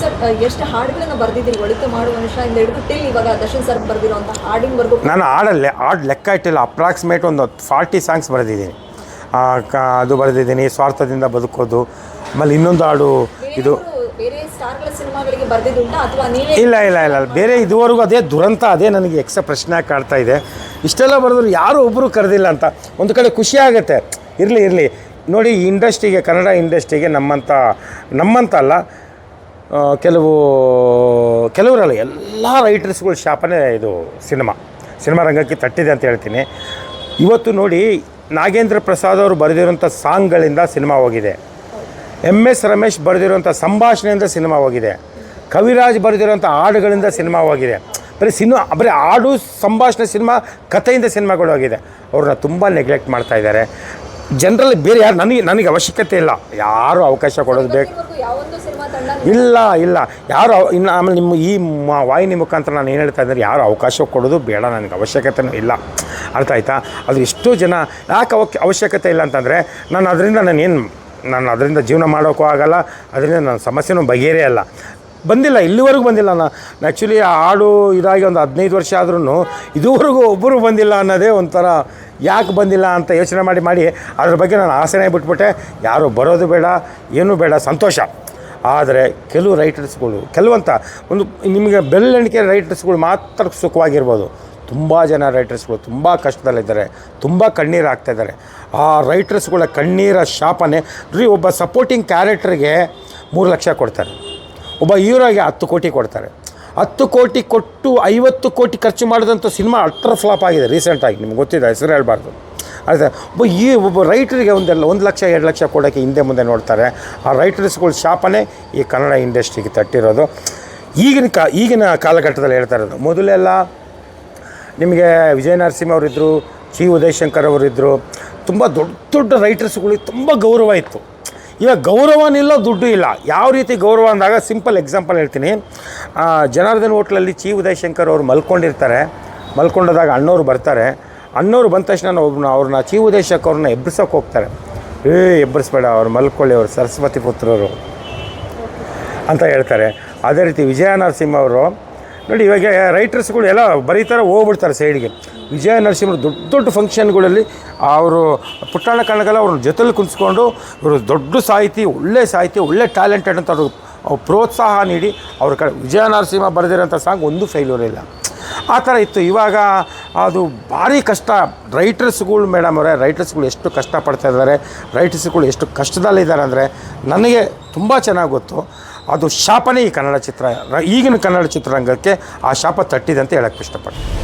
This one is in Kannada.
ಸರ್ ಎಷ್ಟು ಹಾಡುಗಳನ್ನ ಬರೆದಿದ್ದೀರಿ? ಒಳಿತು ಮಾಡುವ ಮನುಷ್ಯದಿಂದ ಹಿಡಿದು ಟಿಲ್ ಇವಾಗ ದರ್ಶನ್ ಸರ್ ಬರೆದಿರುವಂಥ ಹಾಡಿನವರೆಗೂ ನಾನು ಹಾಡಲ್ಲೇ ಹಾಡು ಲೆಕ್ಕ ಇಟ್ಟಿಲ್ಲ. ಅಪ್ರಾಕ್ಸಿಮೇಟ್ ಒಂದು ಫಾರ್ಟಿ ಸಾಂಗ್ಸ್ ಬರೆದಿದ್ದೀನಿ. ಅದು ಬರೆದಿದ್ದೀನಿ. ಸ್ವಾರ್ಥದಿಂದ ಬದುಕೋದು. ಆಮೇಲೆ ಇನ್ನೊಂದು ಹಾಡು ಇದು ಇಲ್ಲ ಇಲ್ಲ ಇಲ್ಲ ಬೇರೆ ಇದುವರೆಗೂ ಅದೇ ದುರಂತ ಅದೇ ನನಗೆ ಎಕ್ಸ ಪ್ರಶ್ನೆ ಕಾಡ್ತಾ ಇದೆ. ಇಷ್ಟೆಲ್ಲ ಬರೆದ್ರು ಯಾರೂ ಒಬ್ಬರು ಕರೆದಿಲ್ಲ ಅಂತ. ಒಂದು ಕಡೆ ಖುಷಿ ಆಗುತ್ತೆ. ಇರಲಿ ಇರಲಿ. ನೋಡಿ ಈ ಇಂಡಸ್ಟ್ರಿಗೆ ಕನ್ನಡ ಇಂಡಸ್ಟ್ರಿಗೆ ನಮ್ಮಂಥ ನಮ್ಮಂತ ಅಲ್ಲ. ಕೆಲವು, ಕೆಲವರಲ್ಲ ಎಲ್ಲ ರೈಟರ್ಸ್ಗಳ ಶಾಪನೇ ಇದು ಸಿನಿಮಾ. ಸಿನಿಮಾ ರಂಗಕ್ಕೆ ತಟ್ಟಿದೆ ಅಂತ ಹೇಳ್ತೀನಿ. ಇವತ್ತು ನೋಡಿ ನಾಗೇಂದ್ರ ಪ್ರಸಾದ್ ಅವರು ಬರೆದಿರುವಂಥ ಸಾಂಗ್ಗಳಿಂದ ಸಿನಿಮಾ ಹೋಗಿದೆ. ಎಂ ಎಸ್ ರಮೇಶ್ ಬರೆದಿರುವಂಥ ಸಂಭಾಷಣೆಯಿಂದ ಸಿನಿಮಾ ಹೋಗಿದೆ. ಕವಿರಾಜ್ ಬರೆದಿರುವಂಥ ಹಾಡುಗಳಿಂದ ಸಿನಿಮಾ ಹೋಗಿದೆ. ಬರೀ ಸಿನಿಮಾ, ಬರೀ ಹಾಡು, ಸಂಭಾಷಣೆ, ಸಿನಿಮಾ, ಕಥೆಯಿಂದ ಸಿನಿಮಾಗಳು ಹೋಗಿದೆ. ಅವ್ರನ್ನ ತುಂಬ ನೆಗ್ಲೆಕ್ಟ್ ಮಾಡ್ತಾ ಇದ್ದಾರೆ. ಜನರಲ್ಲಿ ಬೇರೆ ಯಾರು, ನನಗೆ ನನಗೆ ಅವಶ್ಯಕತೆ ಇಲ್ಲ. ಯಾರು ಅವಕಾಶ ಕೊಡೋದು ಬೇಕು. ಇಲ್ಲ ಇಲ್ಲ. ಯಾರು ಇನ್ನು ಆಮೇಲೆ ನಿಮ್ಮ ಈ ವಾಹಿನಿ ಮುಖಾಂತರ ನಾನು ಏನು ಹೇಳ್ತಾ ಇದ್ದಾರೆ, ಯಾರು ಅವಕಾಶ ಕೊಡೋದು ಬೇಡ, ನನಗೆ ಅವಶ್ಯಕತೆನೂ ಇಲ್ಲ. ಅರ್ಥ ಆಯ್ತಾ? ಅದು ಎಷ್ಟೋ ಜನ ಯಾಕೆ ಅವಕ್ಕೆ ಅವಶ್ಯಕತೆ ಇಲ್ಲ ಅಂತಂದರೆ, ನಾನು ಅದರಿಂದ ನಾನು ಏನು ನಾನು ಅದರಿಂದ ಜೀವನ ಮಾಡೋಕ್ಕೂ ಆಗಲ್ಲ, ಅದರಿಂದ ನನ್ನ ಸಮಸ್ಯೆನೂ ಬಗೆಹರೇ ಅಲ್ಲ ಬಂದಿಲ್ಲ, ಇಲ್ಲಿವರೆಗೂ ಬಂದಿಲ್ಲ ನಾನು ಆ್ಯಕ್ಚುಲಿ ಆ ಹಾಡು ಇದಾಗಿ ಒಂದು ಹದಿನೈದು ವರ್ಷ ಆದ್ರೂ ಇದುವರೆಗೂ ಒಬ್ಬರು ಬಂದಿಲ್ಲ ಅನ್ನೋದೇ ಒಂಥರ ಯಾಕೆ ಬಂದಿಲ್ಲ ಅಂತ ಯೋಚನೆ ಮಾಡಿ ಮಾಡಿ ಅದ್ರ ಬಗ್ಗೆ ನಾನು ಆಸೆನೆ ಬಿಟ್ಬಿಟ್ಟೆ. ಯಾರು ಬರೋದು ಬೇಡ, ಏನೂ ಬೇಡ, ಸಂತೋಷ. ಆದರೆ ಕೆಲವು ರೈಟರ್ಸ್ಗಳು ಕೆಲವಂತ ಒಂದು ನಿಮಗೆ ಬೆಲ್ಲಣಿಕೆ ರೈಟರ್ಸ್ಗಳು ಮಾತ್ರ ಸುಖವಾಗಿರ್ಬೋದು. ತುಂಬ ಜನ ರೈಟರ್ಸ್ಗಳು ತುಂಬ ಕಷ್ಟದಲ್ಲಿದ್ದಾರೆ, ತುಂಬ ಕಣ್ಣೀರು ಆಗ್ತಾ ಇದ್ದಾರೆ. ಆ ರೈಟರ್ಸ್ಗಳ ಕಣ್ಣೀರ ಶಾಪನೆ ರೀ ಒಬ್ಬ ಸಪೋರ್ಟಿಂಗ್ ಕ್ಯಾರೆಕ್ಟರ್ಗೆ ಮೂರು ಲಕ್ಷ ಕೊಡ್ತಾರೆ. ಒಬ್ಬ ಹೀರೋಗೆ ಹತ್ತು ಕೋಟಿ ಕೊಡ್ತಾರೆ. ಹತ್ತು ಕೋಟಿ ಕೊಟ್ಟು ಐವತ್ತು ಕೋಟಿ ಖರ್ಚು ಮಾಡಿದಂಥ ಸಿನಿಮಾ ಅಲ್ಟ್ರಾ ಫ್ಲಾಪ್ ಆಗಿದೆ ರೀಸೆಂಟಾಗಿ, ನಿಮ್ಗೆ ಗೊತ್ತಿದೆ, ಹೆಸರು ಹೇಳ್ಬಾರ್ದು. ಅದೇ, ಒಬ್ಬ ಈ ಒಬ್ಬ ರೈಟ್ರಿಗೆ ಒಂದೆಲ್ಲ ಒಂದು ಲಕ್ಷ, ಎರಡು ಲಕ್ಷ ಕೊಡೋಕ್ಕೆ ಹಿಂದೆ ಮುಂದೆ ನೋಡ್ತಾರೆ. ಆ ರೈಟರ್ಸ್ಗಳ ಶಾಪನೇ ಈ ಕನ್ನಡ ಇಂಡಸ್ಟ್ರಿಗೆ ತಟ್ಟಿರೋದು. ಈಗಿನ ಕಾ, ಈಗಿನ ಕಾಲಘಟ್ಟದಲ್ಲಿ ಹೇಳ್ತಾ ಇರೋದು ಮೊದಲೆಲ್ಲ ನಿಮಗೆ ವಿಜಯ ನರಸಿಂಹ ಅವರಿದ್ದರು ಜಿ. ಉದಯಶಂಕರ್ ಅವರಿದ್ದರು ತುಂಬ ದೊಡ್ಡ ದೊಡ್ಡ ರೈಟರ್ಸ್ಗಳಿಗೆ ತುಂಬ ಗೌರವ ಇತ್ತು. ಇವಾಗ ಗೌರವನಿಲ್ಲ ದುಡ್ಡು ಇಲ್ಲ. ಯಾವ ರೀತಿ ಗೌರವ ಅಂದಾಗ ಸಿಂಪಲ್ ಎಕ್ಸಾಂಪಲ್ ಹೇಳ್ತೀನಿ. ಜನಾರ್ದನ್ ಹೋಟ್ಲಲ್ಲಿ ಚಿ ಉದಯಶಂಕರ್ ಅವರು ಮಲ್ಕೊಂಡಿರ್ತಾರೆ. ಮಲ್ಕೊಂಡಾಗ ಅಣ್ಣವ್ರು ಬರ್ತಾರೆ. ಅಣ್ಣವ್ರು ಬಂದ ತಕ್ಷಣ ಒಬ್ಬನ ಅವ್ರನ್ನ ಚಿ ಉದಯಶಂಕರ್ ಅವ್ರನ್ನ ಎಬ್ಬರಿಸೋಕೆ ಹೋಗ್ತಾರೆ. ಏ ಎಬ್ಬರಿಸ್ಬೇಡ ಅವ್ರು ಮಲ್ಕೊಳ್ಳಿ ಅವರು ಸರಸ್ವತಿ ಪುತ್ರರು ಅಂತ ಹೇಳ್ತಾರೆ. ಅದೇ ರೀತಿ ವಿಜಯ ನರಸಿಂಹ ಅವರು ನೋಡಿ, ಇವಾಗ ರೈಟರ್ಸ್ಗಳು ಎಲ್ಲ ಬರೀತಾರೆ, ಹೋಗ್ಬಿಡ್ತಾರೆ ಸೈಡ್ಗೆ ವಿಜಯ ನರಸಿಂಹರು ದೊಡ್ಡ ದೊಡ್ಡ ಫಂಕ್ಷನ್ಗಳಲ್ಲಿ ಅವರು ಪುಟ್ಟಾಣ ಕಣಗಲ್ಲ ಅವ್ರ ಜೊತೆಲಿ ಕುಂತ್ಕೊಂಡು ಇವರು ದೊಡ್ಡ ಸಾಹಿತಿ, ಒಳ್ಳೆ ಸಾಹಿತಿ, ಒಳ್ಳೆ ಟ್ಯಾಲೆಂಟೆಡ್ ಅಂತ ಅವರು ಪ್ರೋತ್ಸಾಹ ನೀಡಿ ಅವ್ರ ಕಡೆ ವಿಜಯ ನರಸಿಂಹ ಬರೆದಿರೋಂಥ ಸಾಂಗ್ ಒಂದು ಫೇಲ್ಯೂರ್ ಇಲ್ಲ. ಆ ಥರ ಇತ್ತು. ಇವಾಗ ಅದು ಭಾರಿ ಕಷ್ಟ. ರೈಟರ್ಸ್ಗಳು ಮೇಡಮ್ ಅವರೇ ರೈಟರ್ಸ್ಗಳು ಎಷ್ಟು ಕಷ್ಟಪಡ್ತಾ ಇದ್ದಾರೆ ರೈಟರ್ಸ್ಗಳು ಎಷ್ಟು ಕಷ್ಟದಲ್ಲಿದ್ದಾರೆ ಅಂದರೆ ನನಗೆ ತುಂಬ ಚೆನ್ನಾಗಿ ಗೊತ್ತು. ಅದು ಶಾಪನೇ ಈ ಕನ್ನಡ ಚಿತ್ರ ಈಗಿನ ಕನ್ನಡ ಚಿತ್ರರಂಗಕ್ಕೆ ಆ ಶಾಪ ತಟ್ಟಿದೆ ಅಂತ ಹೇಳಕ್ಕೆ ಇಷ್ಟಪಡ್ತೀನಿ.